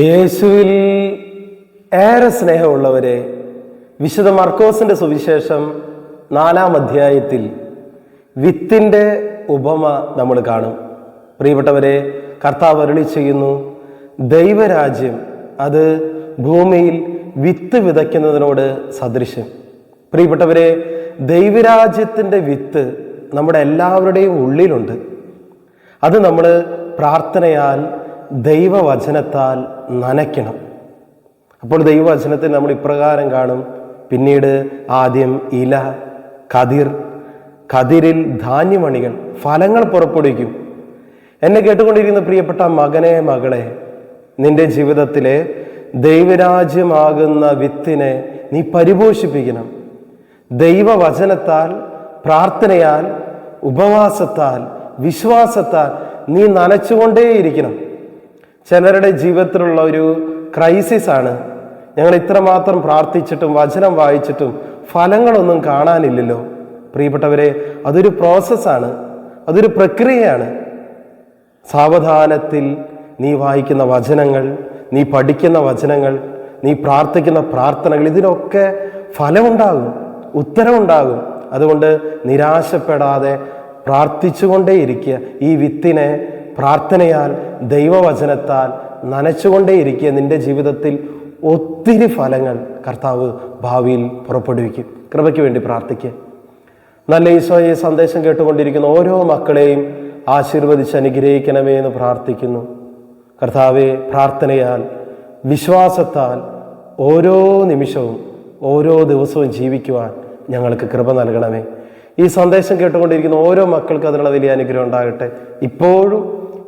യേശുവിൽ ഏറെ സ്നേഹമുള്ളവരെ വിശുദ്ധ മർക്കോസിന്റെ സുവിശേഷം നാലാം അധ്യായത്തിൽ വിത്തിന്റെ ഉപമ നമ്മൾ കാണും. പ്രിയപ്പെട്ടവരെ കർത്താവ് അരുളി ചെയ്യുന്നു ദൈവരാജ്യം അത് ഭൂമിയിൽ വിത്ത് വിതയ്ക്കുന്നതിനോട് സദൃശ്യം. പ്രിയപ്പെട്ടവരെ ദൈവരാജ്യത്തിന്റെ വിത്ത് നമ്മുടെ എല്ലാവരുടെയും ഉള്ളിലുണ്ട്. അത് നമ്മൾ പ്രാർത്ഥനയാൽ ദൈവവചനത്താൽ നനയ്ക്കണം. അപ്പോൾ ദൈവവചനത്തെ നമ്മൾ ഇപ്രകാരം കാണും. പിന്നീട് ആദ്യം ഇല കതിർ. കതിരിൽ ധാന്യമണികൾ ഫലങ്ങൾ പുറപ്പെടുവിക്കും. എന്നെ കേട്ടുകൊണ്ടിരിക്കുന്ന പ്രിയപ്പെട്ട മകനെ മകളെ നിന്റെ ജീവിതത്തിലെ ദൈവരാജ്യമാകുന്ന വിത്തിനെ നീ പരിപോഷിപ്പിക്കണം. ദൈവവചനത്താൽ പ്രാർത്ഥനയാൽ ഉപവാസത്താൽ വിശ്വാസത്താൽ നീ നനച്ചുകൊണ്ടേയിരിക്കണം. ചിലരുടെ ജീവിതത്തിലുള്ള ഒരു ക്രൈസിസ് ആണ്. ഞങ്ങൾ ഇത്രമാത്രം പ്രാർത്ഥിച്ചിട്ടും വചനം വായിച്ചിട്ടും ഫലങ്ങളൊന്നും കാണാനില്ലല്ലോ. പ്രിയപ്പെട്ടവരെ അതൊരു പ്രോസസ്സാണ് അതൊരു പ്രക്രിയയാണ്. സാവധാനത്തിൽ നീ വായിക്കുന്ന വചനങ്ങൾ നീ പഠിക്കുന്ന വചനങ്ങൾ നീ പ്രാർത്ഥിക്കുന്ന പ്രാർത്ഥനകൾ ഇതിനൊക്കെ ഫലമുണ്ടാകും ഉത്തരവുണ്ടാകും. അതുകൊണ്ട് നിരാശപ്പെടാതെ പ്രാർത്ഥിച്ചുകൊണ്ടേയിരിക്കുക. ഈ വിത്തിനെ പ്രാർത്ഥനയാൽ ദൈവവചനത്താൽ നനച്ചുകൊണ്ടേയിരിക്കുക നിന്റെ ജീവിതത്തിൽ ഒത്തിരി ഫലങ്ങൾ കർത്താവ് ഭാവിയിൽ പുറപ്പെടുവിക്കും. കൃപയ്ക്ക് വേണ്ടി പ്രാർത്ഥിക്കുക നല്ല ഈശോയെ സന്ദേശം കേട്ടുകൊണ്ടിരിക്കുന്ന ഓരോ മക്കളെയും ആശീർവദിച്ച് അനുഗ്രഹിക്കണമേ എന്ന് പ്രാർത്ഥിക്കുന്നു. കർത്താവെ പ്രാർത്ഥനയാൽ വിശ്വാസത്താൽ ഓരോ നിമിഷവും ഓരോ ദിവസവും ജീവിക്കുവാൻ ഞങ്ങൾക്ക് കൃപ നൽകണമേ. ഈ സന്ദേശം കേട്ടുകൊണ്ടിരിക്കുന്ന ഓരോ മക്കൾക്കും അതിനുള്ള വലിയ അനുഗ്രഹം ഉണ്ടാകട്ടെ. ഇപ്പോഴും